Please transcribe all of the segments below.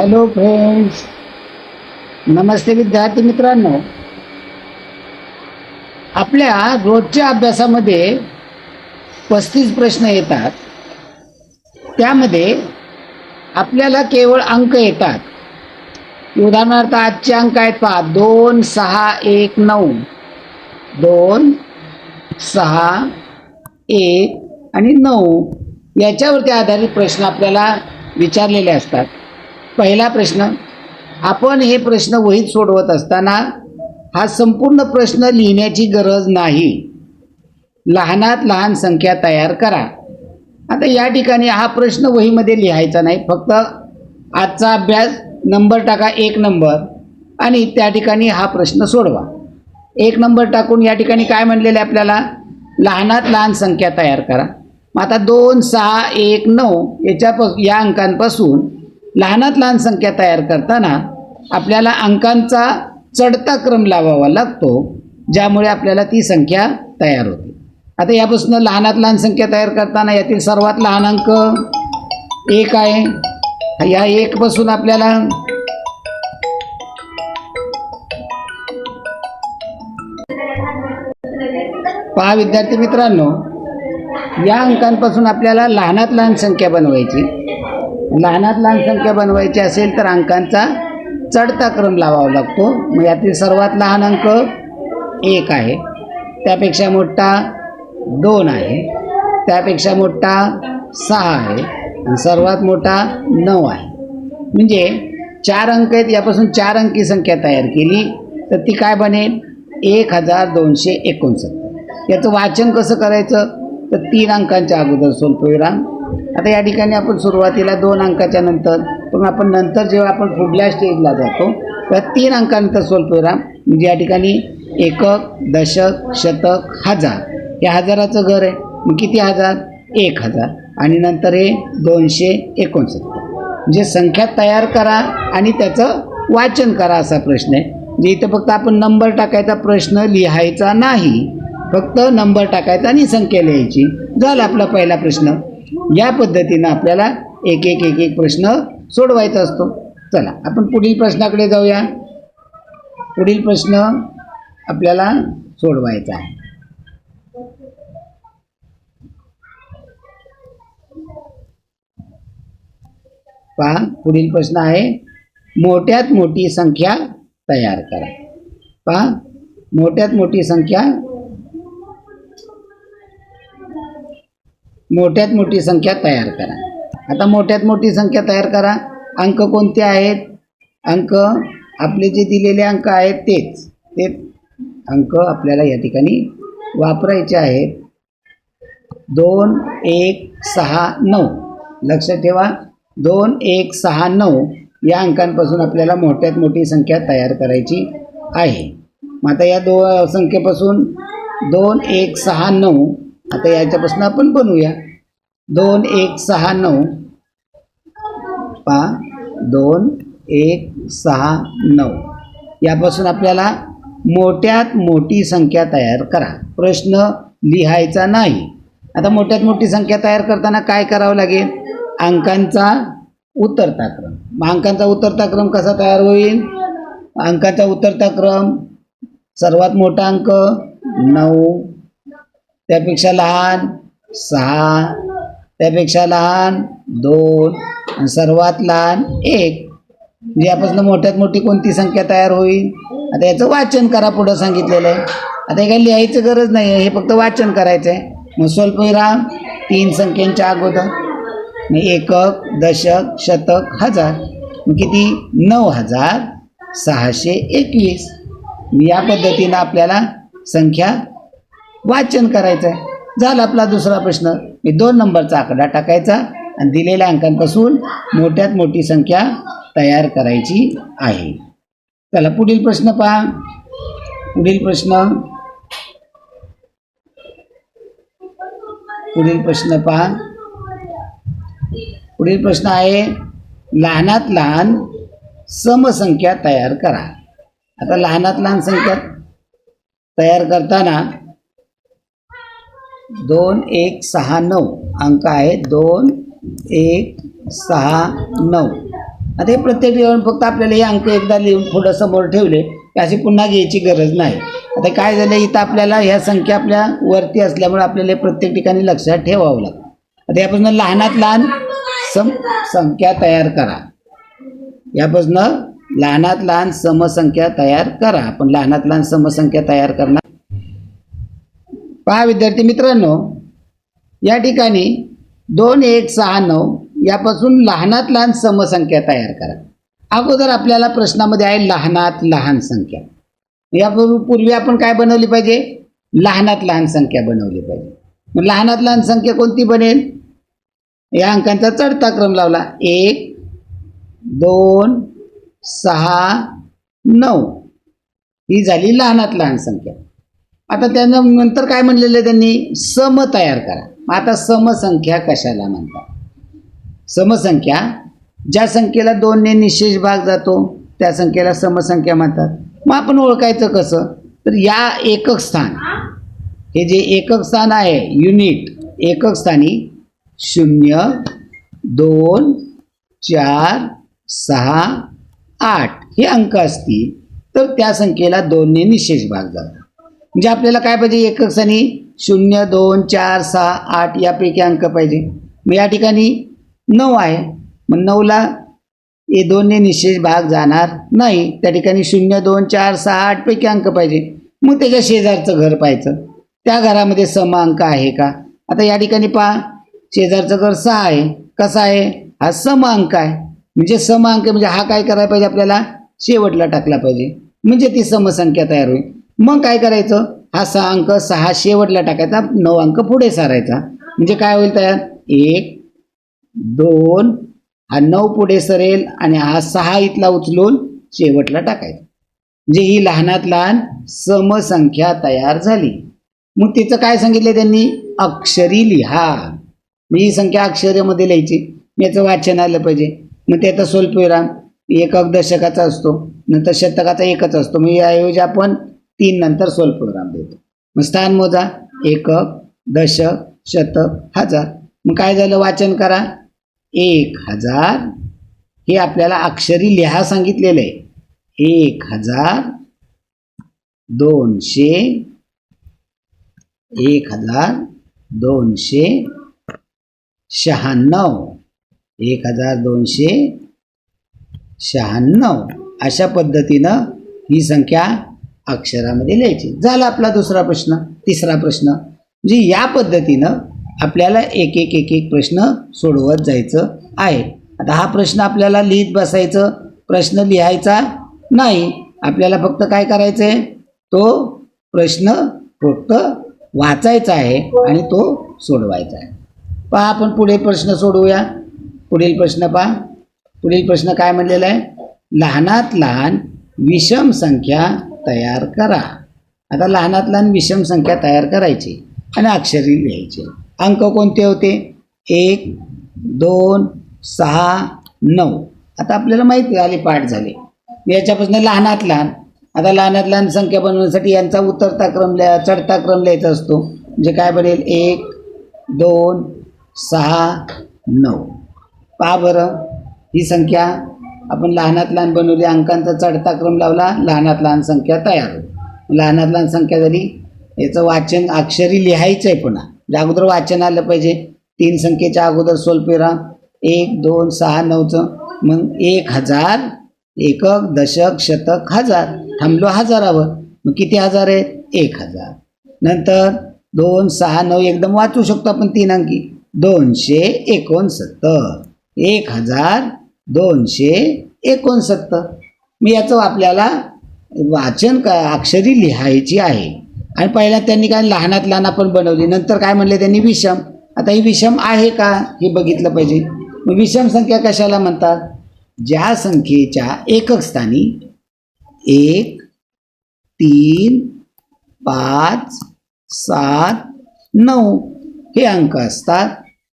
Hello friends नमस्ते विद्यार्थी मित्रांनो. आपल्या रोजच्या अभ्यासामध्ये पस्तीस प्रश्न येतात. त्यामध्ये आपल्याला केवळ अंक येतात. उदाहरणार्थ आजचे अंक आहेत पहा दोन सहा एक नऊ. दोन सहा एक आणि नऊ याच्यावरती आधारित प्रश्न आपल्याला विचारलेले असतात. पहिला प्रश्न आपण हे प्रश्न वहीत सोडवत असताना हा संपूर्ण प्रश्न लिहिण्याची गरज नाही. लहानात लहान संख्या तयार करा. आता या ठिकाणी हा प्रश्न वहीमध्ये लिहायचा नाही फक्त आजचा अभ्यास नंबर टाका एक नंबर आणि त्या ठिकाणी हा प्रश्न सोडवा. एक नंबर टाकून या ठिकाणी काय म्हणलेलं आहे आपल्याला? लहानात लहान संख्या तयार करा. मग आता दोन सहा एक नऊ याच्यापास या अंकांपासून लहानात लहान संख्या तयार करताना आपल्याला अंकांचा चढता क्रम लावावा लागतो ज्यामुळे आपल्याला ती संख्या तयार होते. आता यापासून लहानात लहान संख्या तयार करताना यातील सर्वात लहान अंक एक आहे. या एकपासून आपल्याला पहा विद्यार्थी मित्रांनो या अंकांपासून आपल्याला लहानात लहान संख्या बनवायची. लहानात लहान संख्या बनवायची असेल तर अंकांचा चढता क्रम लावावा लागतो. मग यातील सर्वात लहान अंक एक आहे. त्यापेक्षा मोठा दोन आहे. त्यापेक्षा मोठा सहा आहे. आणि सर्वात मोठा नऊ आहे. म्हणजे चार अंक आहेत यापासून चार अंकी संख्या तयार केली तर ती काय बनेल? एक हजार दोनशे एकोणसत्तर. याचं वाचन कसं करायचं? तर तीन अंकांच्या अगोदर स्वल्पविराम आता या ठिकाणी आपण सुरुवातीला दोन अंकाच्या नंतर पण आपण नंतर जेव्हा आपण पुढल्या स्टेजला जातो तेव्हा तीन अंकानंतर स्वल्पविराम म्हणजे या ठिकाणी एकक दशक शतक हजार. या हजाराचं घर आहे. मग किती हजार? एक हजार. आणि नंतर हे दोनशे एकोणसत्तर. म्हणजे संख्या तयार करा आणि त्याचं वाचन करा असा प्रश्न आहे. म्हणजे इथं फक्त आपण नंबर टाकायचा प्रश्न लिहायचा नाही. फक्त नंबर टाकायचा आणि संख्या लिहायची. झाला आपला पहिला प्रश्न. या पद्धतीनं आपल्याला एक एक एक एक प्रश्न सोडवायचा असतो. चला आपण पुढील प्रश्नाकडे जाऊया. पुढील प्रश्न आपल्याला सोडवायचा आहे. पहा पुढील प्रश्न आहे. मोठ्यात मोठी संख्या तयार करा. पहा मोठ्यात मोठी संख्या मोठ्यात मोठी संख्या तयार करा. आता मोठ्यात मोठी संख्या तयार करा. अंक कोणते आहेत? अंक आपले जे दिलेले अंक आहेत तेच. ते अंक आपल्याला या ठिकाणी वापरायचे आहेत. दोन एक सहा नऊ. लक्षात ठेवा. दोन एक सहा नऊ या अंकांपासून आपल्याला मोठ्यात मोठी संख्या तयार करायची आहे. मग आता या दो संख्येपासून दोन एक सहा नऊ आता याच्यापासून आपण बनवूया. दोन एक सहा नऊ. पा दोन एक सहा नऊ. यापासून आपल्याला मोठ्यात मोठी संख्या तयार करा. प्रश्न लिहायचा नाही. आता मोठ्यात मोठी संख्या तयार करताना काय करावं लागेल? अंकांचा उतरता क्रम मग अंकांचा उतरता क्रम कसा तयार होईल? अंकाचा उतरता क्रम सर्वात मोठा अंक नऊ त्यापेक्षा लहान सहा त्यापेक्षा लहान दोन आणि सर्वात लहान एक. म्हणजे यापासून मोठ्यात मोठी कोणती संख्या तयार होईल? आता याचं वाचन करा पुढं सांगितलेलं आहे. आता हे काही लिहायचं गरज नाही आहे हे फक्त वाचन करायचं आहे मग स्वल्पविराम तीन संख्यांच्या अगोदर. मग एकक दशक शतक हजार. मग किती? नऊ हजार सहाशे एकवीस. या पद्धतीनं आपल्याला संख्या वाचन करायचं आहे झाला आपला दुसरा प्रश्न. मी दोन नंबरचा आकडा टाकायचा आणि दिलेल्या अंकांपासून मोठ्यात मोठी संख्या तयार करायची आहे. चला पुढील प्रश्न पहा. पुढील प्रश्न. पुढील प्रश्न पहा. पुढील प्रश्न आहे लहानात लहान समसंख्या तयार करा. आता लहानात लहान संख्या तयार करताना दोन एक सहा नऊ अंक आहे दोन एक सहा नऊ. आता हे प्रत्येक ठिकाणी फक्त आपल्याला हे अंक एकदा लिहून पुढं समोर ठेवले की अशी पुन्हा घ्यायची गरज नाही. आता काय झालं इथं आपल्याला ह्या संख्या आपल्या वरती असल्यामुळे आपल्याला प्रत्येक ठिकाणी लक्षात ठेवावं लागतं. आता यापासून लहानात लहान सम संख्या तयार करा. यापासून लहानात लहान समसंख्या तयार करा. आपण लहानात लहान समसंख्या तयार करणार पहा विद्यार्थी मित्रांनो या ठिकाणी दोन एक सहा नऊ यापासून लहानात लहान समसंख्या तयार करा. अगोदर आपल्याला प्रश्नामध्ये आहे लहानात लहान संख्या. यापूर्वी पूर्वी आपण काय बनवली पाहिजे? लहानात लहान संख्या बनवली पाहिजे. मग लहानात लहान संख्या कोणती बनेल? या अंकांचा चढता क्रम लावला. एक दोन सहा नऊ. ही झाली लहानात लहान संख्या. आता त्यानं नंतर काय म्हणलेलं आहे त्यांनी? सम तयार करा. मग आता समसंख्या कशाला म्हणतात? समसंख्या ज्या संख्येला दोनने निशेष भाग जातो त्या संख्येला समसंख्या म्हणतात. मग आपण ओळखायचं कसं? तर या एकक स्थान हे जे एकक स्थान आहे युनिट एकक स्थानी शून्य दोन चार सहा आठ हे अंक असतील. तर त्या संख्येला दोनने निशेष भाग जातो म्हणजे आपल्याला काय पाहिजे? एकक सनी शून्य दोन चार सहा आठ यापैकी अंक पाहिजे. मग या ठिकाणी नऊ आहे. मग नऊला हे दोनने निशेष भाग जाणार नाही. त्या ठिकाणी शून्य दोन चार सहा आठ पैकी अंक पाहिजे. मग त्याच्या शेजारचं घर पाहायचं. त्या घरामध्ये सम अंक आहे का? आता या ठिकाणी पहा. शेजारचं घर सहा आहे. कसा आहे? हा सम अंक आहे. म्हणजे सम अंक म्हणजे हा काय करायला पाहिजे आपल्याला? शेवटला टाकला पाहिजे. म्हणजे ती समसंख्या तयार होईल. मग काय करायचं? हा सहा अंक सहा शेवटला टाकायचा नऊ अंक पुढे सारायचा. म्हणजे काय होईल तयार? एक दोन हा नऊ पुढे सरेल आणि हा सहा इथला उचलून शेवटला टाकायचा. म्हणजे ही लहानात लहान समसंख्या तयार झाली. मग तिचं काय सांगितलं त्यांनी? अक्षरी लिहा. मग ही संख्या अक्षरामध्ये लिहायची. याचं वाचन आलं पाहिजे. मग त्याचा स्वल्पविराम एकक दशकाचा असतो नंतर शतकाचा एकच असतो. मग याऐवजी आपण तीन नंतर स्वल्पविराम देतो. मग स्थान मोजा. एकक दशक शतक हजार. मग काय झालं? वाचन करा. एक हजार. हे आपल्याला अक्षरी लिहा सांगितलेलं आहे. एक हजार दोनशे एक हजार दोनशे शहाण्णव. एक हजार दोनशे शहाण्णव. अशा पद्धतीनं ही संख्या अक्षरामध्ये लिहायची. झाला आपला दुसरा प्रश्न तिसरा प्रश्न. म्हणजे या पद्धतीनं आपल्याला एक एक एक एक प्रश्न सोडवत जायचं आहे. आता हा प्रश्न आपल्याला लिहित बसायचं प्रश्न लिहायचा नाही. आपल्याला फक्त काय करायचं आहे तो प्रश्न फक्त वाचायचा आहे आणि तो सोडवायचा आहे. पहा आपण पुढे प्रश्न सोडवूया. पुढील प्रश्न पहा. पुढील प्रश्न काय म्हणलेला आहे? लहानात लहान विषम संख्या तयार करा. आता लहानात लहान विषम संख्या तयार करायची आणि अक्षरी लिहायची. अंक कोणते होते? एक दोन सहा नऊ. आता आपल्याला माहिती झाली पाठ झाले. याच्यापासून लहानात लहान. आता लहानात लहान संख्या बनवण्यासाठी यांचा उतरता क्रम लिहा चढता क्रम लिहायचा असतो. म्हणजे काय बनेल? एक दोन सहा नऊ. पहा बरं ही संख्या आपण लहानात लहान बनवली अंकांचा चढता क्रम लावला लहानात लहान संख्या तयार होईल. लहानात लहान संख्या झाली याचं वाचन अक्षरी लिहायचं आहे पुन्हा म्हणजे अगोदर वाचन आलं पाहिजे तीन संख्येच्या अगोदर सोलपेरा एक दोन सहा नऊचं मग एक हजार एकक दशक शतक हजार थांबलो हजारावर मग किती हजार आहेत? एक हजार. नंतर दोन सहा नऊ एकदम वाचू शकतो आपण तीन अंकी. दोनशे एकोणसत्तर. एक हजार दोनशे एकोणसत्तर. मी याचं आपल्याला वाचन का अक्षरी लिहायची आहे. आणि पहिला त्यांनी काय लहानात लहान आपण बनवली. नंतर काय म्हणले त्यांनी विषम. आता ही विषम आहे का? हे बघितलं पाहिजे. मग विषम संख्या कशाला म्हणतात? ज्या संख्येच्या एकक स्थानी एक तीन पाच सात नऊ हे अंक असतात.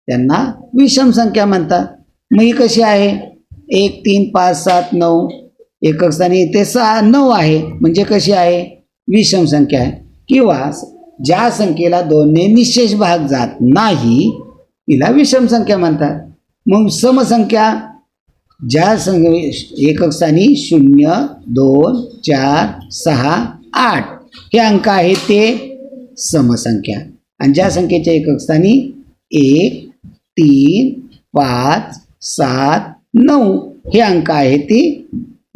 त्यांना विषम संख्या म्हणतात. मग ही कशी आहे? एक तीन पाच सात नऊ एकक स्थानी. ते सहा नऊ आहे. म्हणजे कशी आहे? विषम संख्या आहे. किंवा ज्या संख्येला दोनने निशेष भाग जात नाही तिला विषम संख्या म्हणतात. मग समसंख्या ज्या संग एकक स्थानी शून्य दोन चार सहा आठ. हे अंक आहेत ते समसंख्या आणि ज्या संख्येच्या एकक स्थानी एक तीन पाच सात नऊ हे अंक आहे ती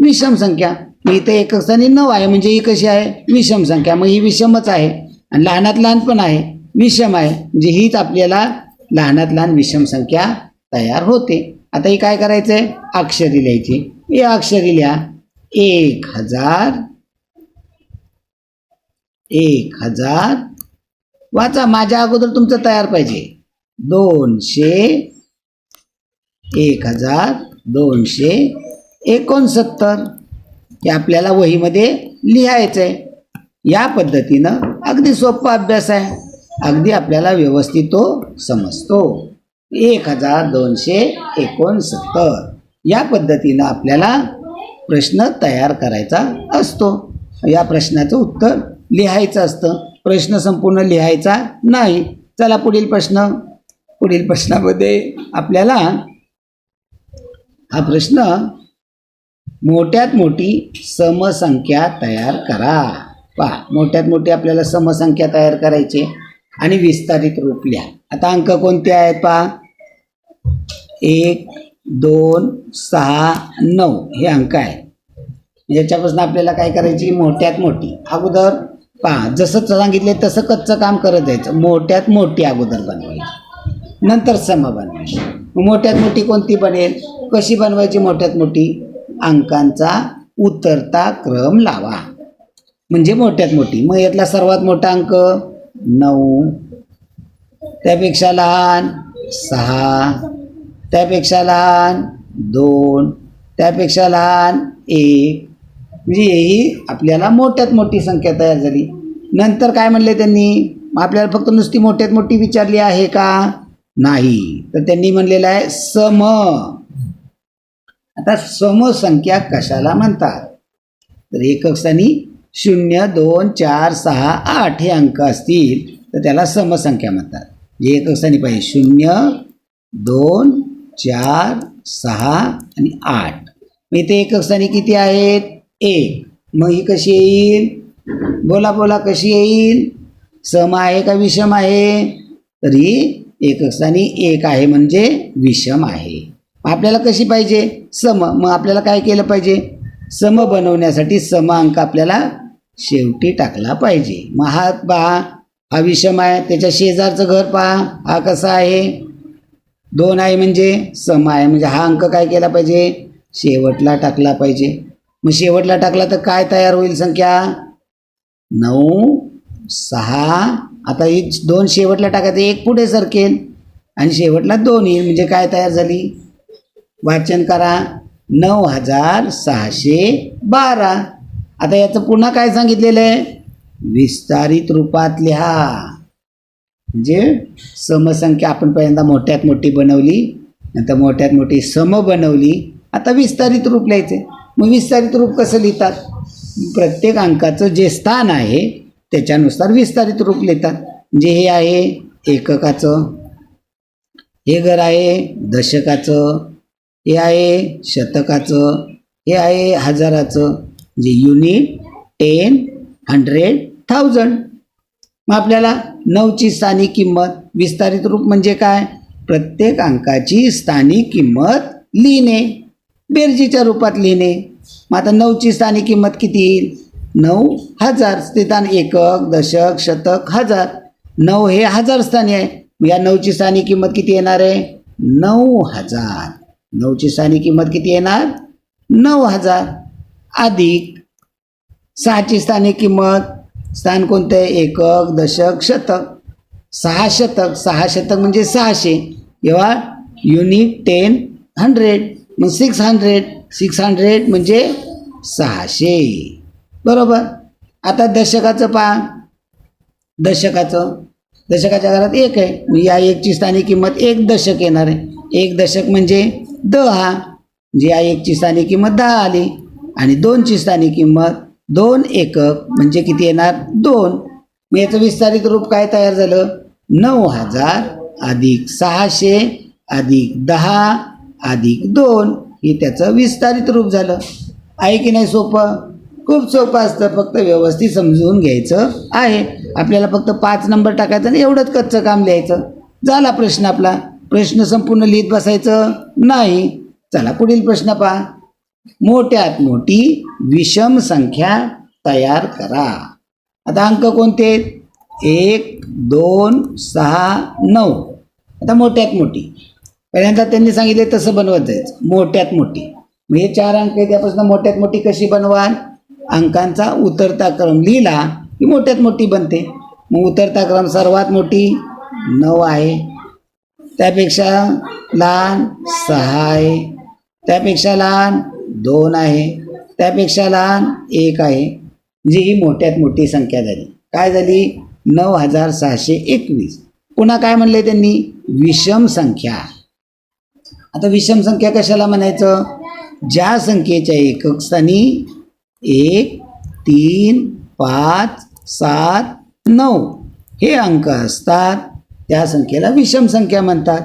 विषम संख्या. इथं एकक स्थानी नऊ आहे म्हणजे ही कशी आहे? विषम संख्या. मग ही विषमच आहे आणि लहानात लहान पण आहे. विषम आहे म्हणजे हीच आपल्याला लहानात लहान विषम संख्या तयार होते. आता ही काय करायचं आहे अक्षरी लिहायची. हे अक्षरी लिहा. एक हजार एक हजार. वाचा माझ्या अगोदर तुमचं तयार पाहिजे. दोनशे एक हजार दोनशे एकोणसत्तर. हे आपल्याला वहीमध्ये लिहायचं आहे या पद्धतीनं अगदी सोपा अभ्यास आहे. अगदी आपल्याला व्यवस्थित तो समजतो. एक हजार दोनशे एकोणसत्तर. या पद्धतीनं आपल्याला प्रश्न तयार करायचा असतो. या प्रश्नाचं उत्तर लिहायचं असतं. प्रश्न संपूर्ण लिहायचा नाही. चला पुढील प्रश्न. पुढील प्रश्नामध्ये आपल्याला हा प्रश्न मोठ्यात मोठी समसंख्या तयार करा. पहा मोठ्यात मोठी आपल्याला समसंख्या तयार करायची आणि विस्तारित रूप लिहा. आता अंक कोणते आहेत पहा? एक दोन सहा नऊ हे अंक आहे याच्यापासून आपल्याला काय करायची? मोठ्यात मोठी. अगोदर पहा जसं सांगितले तसं कच्चं काम करत जायचं. मोठ्यात मोठी अगोदर बनवायची. नंतर सम बनवायची मग मोठ्यात मोठी कोणती बनेल? कशी बनवायची मोठ्यात मोठी? अंकांचा उतरता क्रम लावा. म्हणजे मोठ्यात मोठी. मग यातला सर्वात मोठा अंक नऊ. त्यापेक्षा लहान सहा. त्यापेक्षा लहान दोन. त्यापेक्षा लहान एक. म्हणजे हेही आपल्याला मोठ्यात मोठी संख्या तयार झाली. नंतर काय म्हणले त्यांनी? मग आपल्याला फक्त नुसती मोठ्यात मोठी विचारली आहे का? नाही. तर त्यांनी म्हणलेलं आहे सम. आता समसंख्या कशाला म्हणतात? तर एकक स्थानी शून्य दोन चार सहा आठ हे अंक असतील तर त्याला समसंख्या म्हणतात. जे एकक स्थानी पाहिजे शून्य दोन चार सहा आणि आठ. मग इथे एकक स्थानी किती आहेत? एक. मग ही कशी येईल? बोला बोला कशी येईल? सम आहे का विषम आहे? तरी एकक स्थानी एक आहे म्हणजे विषम आहे. आपल्याला कशी पाहिजे? सम. मग आपल्याला काय केलं पाहिजे? सम बनवण्यासाठी सम अंक आपल्याला शेवटी टाकला पाहिजे. मग हा पहा हा विषम आहे. त्याच्या शेजारचं घर पहा. हा कसा आहे? दोन आहे म्हणजे सम आहे. म्हणजे हा अंक काय केला पाहिजे? शेवटला टाकला पाहिजे. मग शेवटला टाकला तर काय तयार होईल संख्या? नऊ सहा आता ही दोन शेवटला टाकायचं एक पुढे सरकेल आणि शेवटला दोन येईल. म्हणजे काय तयार झाली? वाचन करा. नऊ हजार सहाशे बारा. आता याचं पुन्हा काय सांगितलेलं आहे? विस्तारित रूपात लिहा. म्हणजे समसंख्या आपण पहिल्यांदा मोठ्यात मोठी बनवली नंतर मोठ्यात मोठी सम बनवली. आता विस्तारित रूप लिहायचे. मग विस्तारित रूप कसं लिहितात? प्रत्येक अंकाचं जे स्थान आहे त्याच्यानुसार विस्तारित रूप लिहितात म्हणजे हे आहे एककाचं हे घर आहे दशकाचं हे आहे शतकाचं हे आहे हजाराचं जे युनिट टेन हंड्रेड थाउजंड मग आपल्याला नऊची स्थानिक किंमत विस्तारित रूप म्हणजे काय? प्रत्येक अंकाची स्थानिक किंमत लिहिणे बेरजीच्या रूपात लिहिणे. मग आता नऊची स्थानिक किंमत किती येईल? नऊ हजार. स्थितान एकक दशक शतक हजार. नऊ हे हजार स्थानी आहे. या नऊची स्थानी किंमत किती येणार आहे? नऊ हजार. नऊची स्थानी किंमत किती येणार? नऊ हजार. अधिक सहाची स्थानिक किंमत. स्थान कोणतं आहे? एकक दशक शतक. सहा शतक. सहा शतक म्हणजे सहाशे. किंवा युनिट टेन हंड्रेड मग सिक्स हंड्रेड सिक्स हंड्रेड म्हणजे सहाशे. बरोबर? आता दशकाचं पहा. दशकाचं. दशकाच्या घरात एक आहे. या एकची स्थानिक किंमत एक दशक येणार आहे. एक दशक म्हणजे दहा म्हणजे या एकची स्थानिक किंमत दहा आली. आणि दोनची स्थानिक किंमत दोन एकक म्हणजे किती येणार? दोन. मग याचं विस्तारित रूप काय तयार झालं? नऊ हजार अधिक सहाशे अधिक दहा अधिक दोन हे त्याचं विस्तारित रूप झालं. आहे की नाही सोपं? खूप सोपं असतं. फक्त व्यवस्थित समजून घ्यायचं आहे. आपल्याला फक्त पाच नंबर टाकायचं आणि एवढंच कच्चं काम लिहायचं. झाला प्रश्न आपला. प्रश्न संपूर्ण लिहित बसायचं नाही. चला पुढील प्रश्न पहा. मोठ्यात मोठी विषम संख्या तयार करा. आता अंक कोणते आहेत? एक दोन सहा नऊ. आता मोठ्यात मोठी. पहिल्यांदा त्यांनी सांगितले तसं बनवत जायचं. मोठ्यात मोठी. म्हणजे हे चार अंक आहे त्यापासून मोठ्यात मोठी कशी बनवाल? अंकांचा उतरता क्रम लिहिला की मोठ्यात मोठी बनते. मग उतरता क्रम सर्वात मोठी नऊ आहे. त्यापेक्षा लहान सहा आहे. त्यापेक्षा लहान दोन आहे. त्यापेक्षा लहान एक आहे. म्हणजे ही मोठ्यात मोठी संख्या झाली. काय झाली? नऊ हजार सहाशे एकवीस. पुन्हा काय म्हणले त्यांनी? विषम संख्या. आता विषम संख्या कशाला म्हणायचं? ज्या संख्येच्या एकक स्थानी एक तीन पाच सात नऊ. हे अंक असतात. त्या संख्येला विषम संख्या म्हणतात.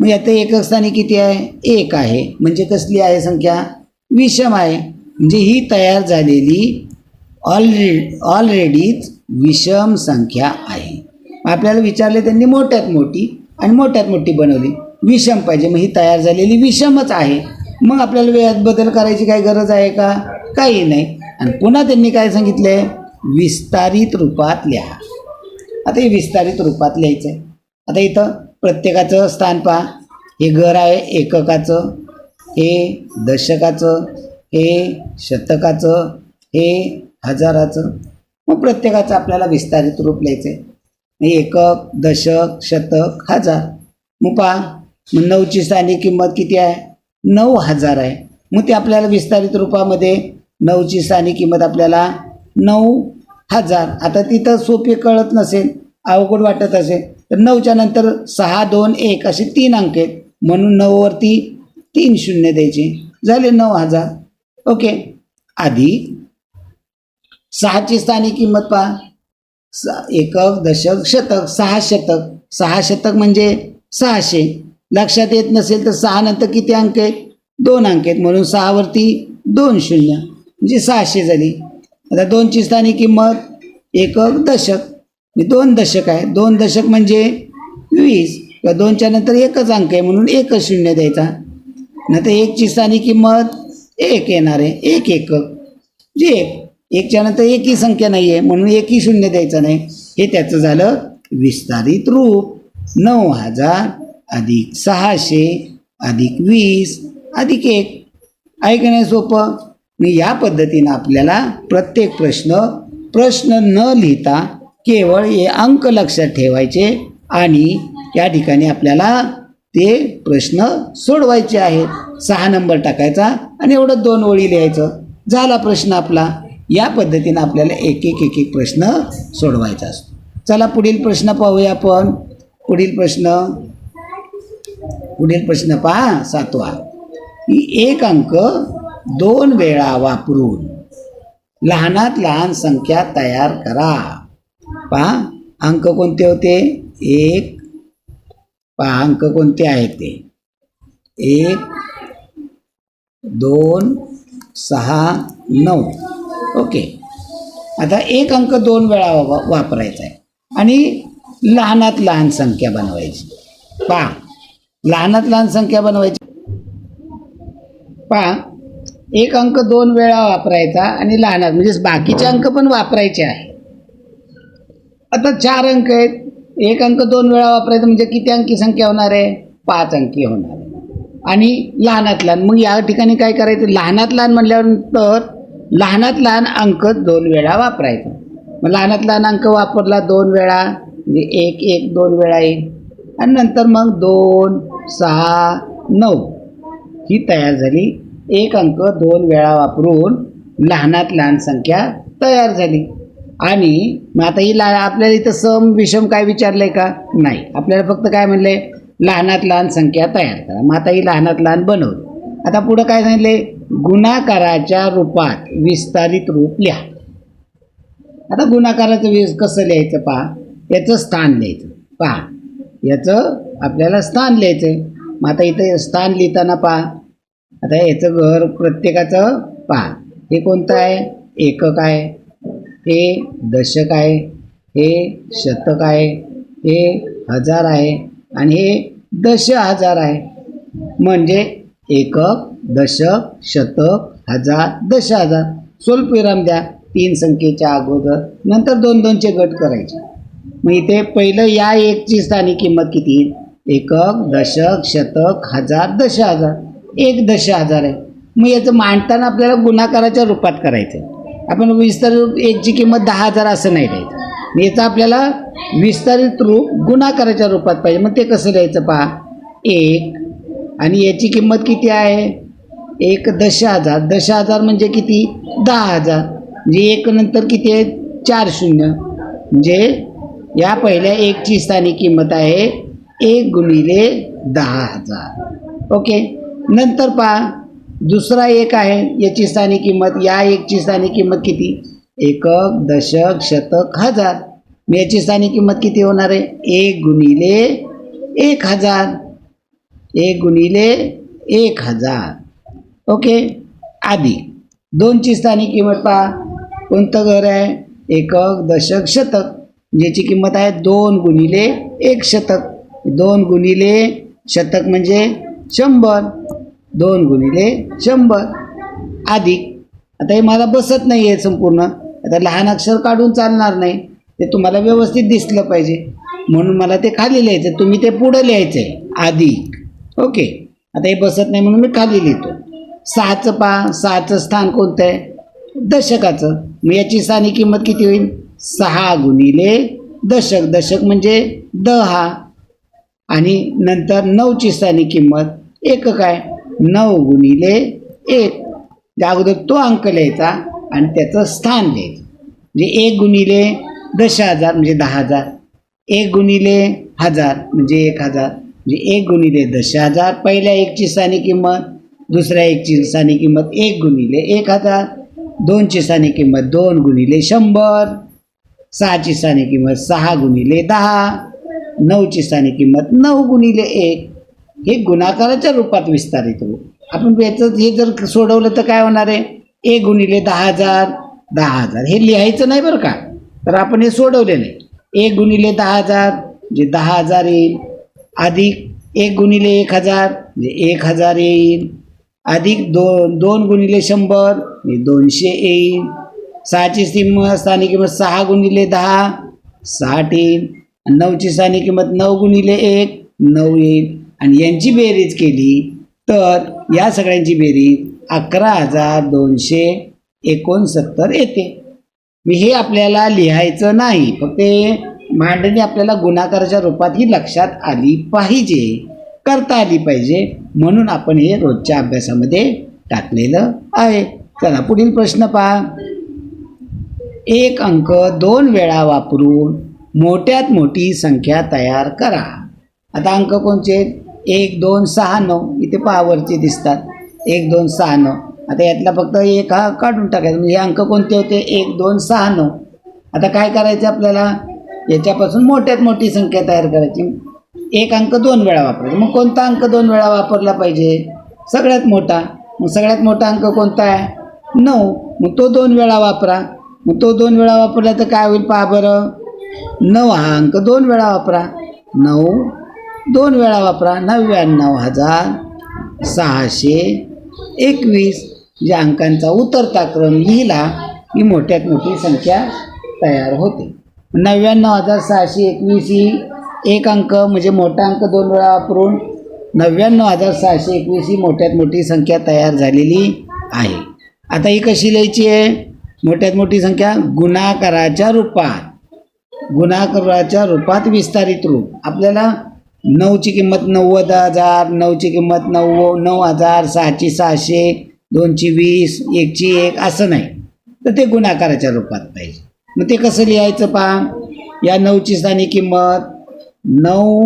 मग यात एकक स्थानी किती आहे? एक आहे. म्हणजे कसली आहे संख्या? विषम आहे. म्हणजे ही तयार झालेली ऑलरेडी ऑलरेडीच विषम संख्या आहे. मग आपल्याला विचारले त्यांनी मोठ्यात मोठी आणि मोठ्यात मोठी बनवली. विषम पाहिजे. मग ही तयार झालेली विषमच आहे. मग आपल्याला वेळात बदल करायची काय गरज आहे का? काही नाही. आणि पुन्हा त्यांनी काय सांगितले? विस्तारित रूपात लिहा. आता हे विस्तारित रूपात लिहायचं आहे आता इथं प्रत्येकाचं स्थान पहा. हे घर आहे एककाचं हे दशकाचं हे शतकाचं हे हजाराचं. मग प्रत्येकाचं आपल्याला विस्तारित रूप लिहायचं आहे एकक दशक शतक हजार. मग पहा मग नऊची स्थानिक किंमत किती आहे? नऊ हजार आहे. मग ते आपल्याला विस्तारित रूपामध्ये नऊची स्थानिक किंमत आपल्याला नऊ हजार. आता तिथं सोपे कळत नसेल अवघड वाटत असेल तर नऊच्या नंतर सहा दोन एक असे तीन अंक आहेत. म्हणून नऊवरती तीन शून्य द्यायचे. झाले नऊ हजार. ओके. आधी सहाची स्थानिक किंमत पहा. स एकक दशक शतक. सहा शतक. सहा शतक म्हणजे सहाशे. लक्षात येत नसेल तर सहा नंतर किती अंक आहेत? दोन अंक आहेत. म्हणून सहावरती दोन शून्य. म्हणजे सहाशे झाली. आता दोनची स्थानिक किंमत एकक दशक. म्हणजे दोन दशक आहे. दोन दशक म्हणजे वीस. किंवा दोनच्या नंतर एकच अंक आहे म्हणून एकच शून्य द्यायचा. नंतर एकची स्थानिक किंमत एक येणार आहे. एक एकक म्हणजे एक. एकच्या नंतर एकही संख्या नाही आहे म्हणून एकही शून्य द्यायचं नाही. हे त्याचं झालं विस्तारित रूप. नऊ हजार अधिक सहाशे अधिक वीस अधिक एक. आहे की नाही सोपं. या पद्धतीनं आपल्याला प्रत्येक प्रश्न प्रश्न न लिहिता केवळ हे अंक लक्षात ठेवायचे आणि या ठिकाणी आपल्याला ते प्रश्न सोडवायचे आहेत. सहा नंबर टाकायचा आणि एवढं दोन ओळी लिहायचं. झाला प्रश्न आपला. या पद्धतीनं आपल्याला एक एक एक एक प्रश्न सोडवायचा असतो. चला पुढील प्रश्न पाहूया आपण. पुढील प्रश्न. पुढील प्रश्न पहा सातवा. एक अंक दोन वेळा वापरून. लहानात लहान संख्या तयार करा. पहा अंक कोणते होते? एक. पहा अंक कोणते आहेत ते? एक दोन सहा नऊ. ओके. आता एक अंक दोन वेळा वा वापरायचा आहे. आणि लहानात लहान संख्या बनवायची. पहा लहानात लहान संख्या बनवायची. पहा एक अंक दोन वेळा वापरायचा आणि लहानात म्हणजे बाकीचे अंक पण वापरायचे आहे. आता चार अंक आहेत. एक अंक दोन वेळा वापरायचा म्हणजे किती अंकी संख्या होणार आहे? पाच अंकी होणार आहे. आणि लहानात लहान मग या ठिकाणी काय करायचं? लहानात लहान म्हटल्यानंतर लहानात लहान अंक दोन वेळा वापरायचा. मग लहानात लहान अंक वापरला दोन वेळा म्हणजे एक एक दोन वेळा येईल आणि नंतर मग दोन सहा नऊ ही तयार झाली एक अंक दोन वेळा वापरून लहानात लहान संख्या तयार झाली. आणि मग आता ही ला आपल्याला इथं सम विषम काय विचारलं आहे का? नाही. आपल्याला फक्त काय म्हणले? लहानात लहान संख्या तयार करा. मग आता ही लहानात लहान बनवली. आता पुढं काय सांगितले? गुणाकाराच्या रूपात विस्तारित रूप लिहा. आता गुणाकाराचं वि कसं लिहायचं पहा? याचं स्थान लिहायचं. पहा. याचं आपल्याला स्थान लिहायचं आहे मग आता इथं स्थान लिहिताना पहा. आता याचं घर प्रत्येकाचं पहा. हे कोणतं आहे? एकक आहे. हे दशक आहे. हे शतक आहे. हे हजार आहे. आणि हे दश हजार आहे. म्हणजे एकक दशक शतक हजार दश हजार. स्वल्पविराम द्या. तीन संख्येच्या अगोदर. नंतर दोन दोनचे गट करायचे. मग इथे पहिलं या एकची स्थानिक किंमत किती? एकक दशक शतक हजार दश हजार. एक दश हजार आहे. मग याचं मांडताना आपल्याला गुणाकाराच्या रूपात करायचं आपण विस्तारित एकची किंमत दहा हजार असं नाही द्यायचं. याचं आपल्याला विस्तारित रूप गुणाकाराच्या रूपात पाहिजे. मग ते कसं द्यायचं पहा? एक. आणि याची किंमत किती आहे? एक दश हजार. दश हजार म्हणजे किती? दहा हजार. म्हणजे एक नंतर किती आहे? चार शून्य. म्हणजे या पहिल्या एकची स्थानिक किंमत आहे एक गुणिले दहा हजार. ओके? नंतर पहा दुसरा एक आहे याची स्थानिक किंमत या एकची स्थानिक किंमत किती? एकक दशक शतक हजार. मग याची स्थानिक किंमत किती होणार आहे? एक गुणिले एक हजार. एक गुणिले एक हजार. ओके? आधी. दोनची स्थानिक किंमत पहा. कोणतं घर आहे? एकक दशक शतक. ज्याची किंमत आहे दोन गुणिले एक शतक. दोन गुणिले शतक म्हणजे शंभर. दोन गुणिले शंभर. अधिक. आता हे मला बसत नाही आहे संपूर्ण. आता लहान अक्षर काढून चालणार नाही. ते तुम्हाला व्यवस्थित दिसलं पाहिजे. म्हणून मला ते खाली लिहायचं तुम्ही ते पुढं लिहायचं आहे अधिक. ओके. आता हे बसत नाही म्हणून मी खाली लिहितो. सहाचं पा. सहाचं स्थान कोणतं आहे? दशकाचं. मग याची सानी किंमत किती होईल? सहा गुणिले दशक. दशक म्हणजे दहा. आणि नंतर नऊची स्थानी किंमत एकक आहे नऊ गुणिले एक. त्या अगोदर तो अंक लिहायचा आणि त्याचं स्थान लिहायचं. म्हणजे एक गुणिले दश हजार म्हणजे दहा हजार. एक गुणिले हजार म्हणजे एक हजार. म्हणजे एक गुणिले दश हजार पहिल्या एकची स्थानी किंमत दुसऱ्या एकची स्थानी किंमत एक गुणिले एक हजार. दोनची स्थानी किंमत दोन गुणिले शंभर. सहाची स्थानी किंमत सहा गुणिले दहा. नऊची स्थानी किंमत नऊ गुणिले एक. हे गुणाकाराच्या रूपात विस्तारित होऊ. आपण याचं हे जर सोडवलं तर काय होणार आहे? एक गुणिले दहा हजार दहा हजार. हे लिहायचं नाही बरं का? तर आपण हे सोडवले नाही एक गुणिले दहा हजार म्हणजे दहा हजार येईल अधिक एक गुणिले एक हजार म्हणजे एक हजार येईल अधिक दोन दोन गुणिले शंभर म्हणजे दोनशे येईल. सहाची किंमत स्थानिक किंमत सहा गुणिले दहा साठ येईल. नऊची स्थानिक किंमत नऊ गुणिले एक नऊ येईल आणि यांची बेरीज केली तर या सगळ्यांची बेरीज अकरा हजार दोनशे एकोणसत्तर येते. मी हे आपल्याला लिहायचं नाही फक्त मांडणी आपल्याला गुणाकाराच्या रूपात ही लक्षात आली पाहिजे करता आली पाहिजे म्हणून आपण हे रोजच्या अभ्यासामध्ये टाकलेलं आहे. चला पुढील प्रश्न पहा. एक अंक दोन वेळा वापरून मोठ्यात मोठी संख्या तयार करा. आता अंक कोणचे? एक दोन सहा नऊ. इथे पहावरचे दिसतात. एक दोन सहा नऊ. आता यातला फक्त एक हा काढून टाकायचा. म्हणजे हे अंक कोणते होते? एक दोन सहा नऊ. आता काय करायचं आपल्याला? याच्यापासून मोठ्यात मोठी संख्या तयार करायची. एक अंक दोन वेळा वापरायचा. मग कोणता अंक दोन वेळा वापरला पाहिजे? सगळ्यात मोठा. मग सगळ्यात मोठा अंक कोणता आहे? नऊ. मग तो दोन वेळा वापरा. मग तो दोन वेळा वापरला तर काय होईल? पहा बरं. नऊ हा अंक दोन वेळा वापरा. नऊ दोन वेळा वापरा. नव्याण्णव हजार सहाशे एकवीस. ज्या अंकांचा उतरता क्रम लिहिला ही मोठ्यात मोठी संख्या तयार होते. नव्याण्णव हजार सहाशे एकवीस ही एक अंक म्हणजे मोठा अंक दोन वेळा वापरून नव्याण्णव हजार सहाशे एकवीस ही मोठ्यात मोठी संख्या तयार झालेली आहे. आता ही कशी लिहायची आहे? मोठ्यात मोठी संख्या गुणाकाराच्या रूपात. गुणाकाराच्या रूपात विस्तारित रूप. आपल्याला नऊची किंमत नव्वद हजार नऊची किंमत नव्व नऊ हजार सहाची सहाशे दोनची वीस एकची एक असं नाही. तर ते गुणाकाराच्या रूपात पाहिजे. मग ते कसं लिहायचं पहा? या नऊची स्थानी किंमत नऊ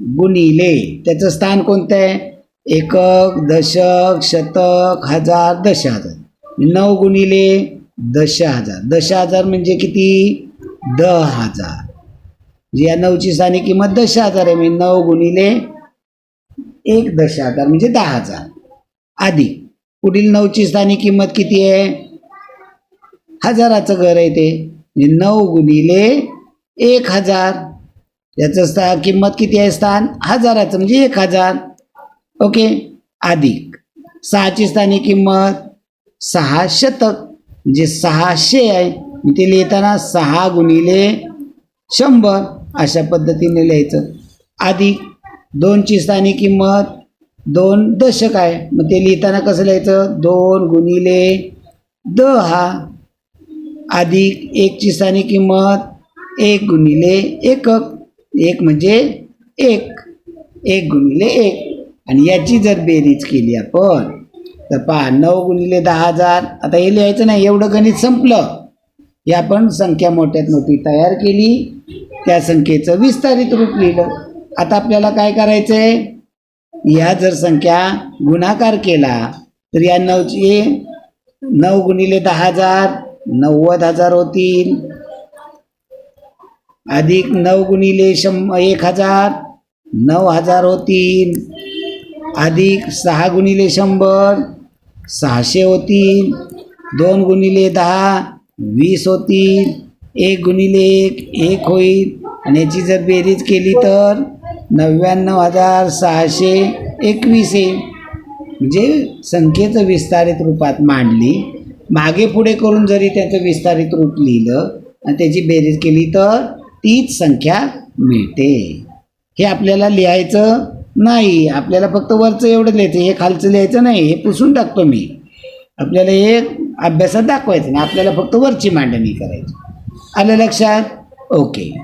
गुणिले त्याचं स्थान कोणतं आहे? एकक दशक शतक हजार दश हजार नऊ गुणिले दश हजार दश हजार म्हणजे किती? दहा हजार. म्हणजे या नऊची स्थानिक किंमत दश हजार आहे. म्हणजे नऊ गुणिले एक दश हजार म्हणजे दहा हजार. आधी पुढील नऊची स्थानिक किंमत किती आहे? हजाराचं घर आहे ते. म्हणजे नऊ गुणिले एक हजार. याचं स्था किंमत किती आहे स्थान? हजाराचं म्हणजे एक हजार. ओके? अधिक सहाची स्थानिक किंमत सहा शतक म्हणजे सहाशे आहे. ते लिहिताना सहा गुणिले शंभर अशा पद्धतीने लिहायचं. अधिक दोनची स्थानिक किंमत दोन दशक आहे. मग ते लिहिताना कसं लिहायचं? दोन गुणिले हा अधिक एकची स्थानिक किंमत एक गुणिले एकक. एक म्हणजे एक. एक गुणिले एक. आणि याची जर बेरीज केली आपण तर पहा नऊ गुणिले दहा हजार. आता हे लिहायचं नाही एवढं गणित संपलं. या आपण संख्या मोठ्यात मोठी तयार केली. त्या संख्येचं विस्तारित रूप लिहिलं. आता आपल्याला काय करायचं आहे या जर संख्या गुणाकार केला तर या नऊची नऊ गुणिले दहा हजार नव्वद हजार होतील. अधिक नऊ गुणिले शंभ एक हजार नऊ हजार होतील. अधिक सहा गुणिले शंभर सहाशे होतील. दोन गुणिले दहा वीस होतील एक गुणिले एक एक होईल. आणि याची जर बेरीज केली तर नव्याण्णव हजार सहाशे एकवीस येईल म्हणजे संख्येचं विस्तारित रूपात मांडली. मागे पुढे करून जरी त्याचं विस्तारित रूप लिहिलं आणि त्याची बेरीज केली तर तीच संख्या मिळते. हे आपल्याला लिहायचं नाही. आपल्याला फक्त वरचं एवढं लिहायचं. हे खालचं लिहायचं नाही. हे पुसून टाकतो मी. आपल्याला एक अभ्यासात दाखवायचं नाही. आपल्याला फक्त वरची मांडणी करायची. आलं लक्षात? ओके